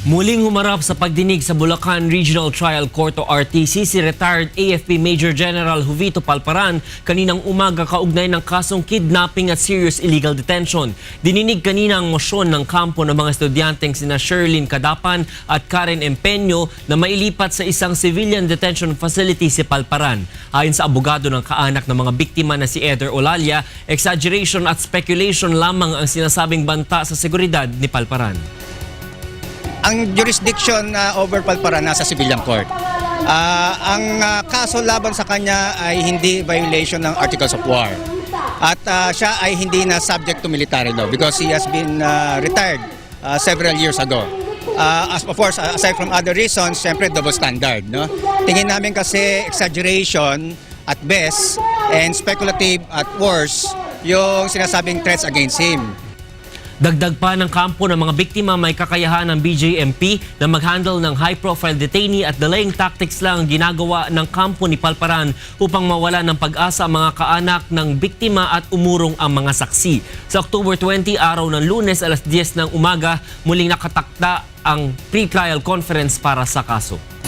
Muling humarap sa pagdinig sa Bulacan Regional Trial Court o RTC si retired AFP Major General Juvito Palparan kaninang umaga kaugnay ng kasong kidnapping at serious illegal detention. Dininig kanina ang mosyon ng kampo ng mga estudyanteng sina Sherlyn Kadapan at Karen Empeño na mailipat sa isang civilian detention facility si Palparan. Ayon sa abogado ng kaanak ng mga biktima na si Eder Olalia, exaggeration at speculation lamang ang sinasabing banta sa seguridad ni Palparan. Ang jurisdiction na over Palpara nasa civilian court. Ah, ang ah, kaso laban sa kanya ay hindi violation ng Articles of War. At ah, siya ay hindi na subject to military law because he has been ah, retired ah, several years ago. Ah, as of course, aside from other reasons, syempre double standard, no? Tingin namin kasi exaggeration at best and speculative at worst yung sinasabing threats against him. Dagdag pa ng kampo ng mga biktima may kakayahan ng BJMP na mag-handle ng high-profile detainee at delaying tactics lang ang ginagawa ng kampo ni Palparan upang mawala ng pag-asa ang mga kaanak ng biktima at umurong ang mga saksi. Sa October 20, araw ng lunes alas 10 ng umaga, muling nakatakda ang pre-trial conference para sa kaso.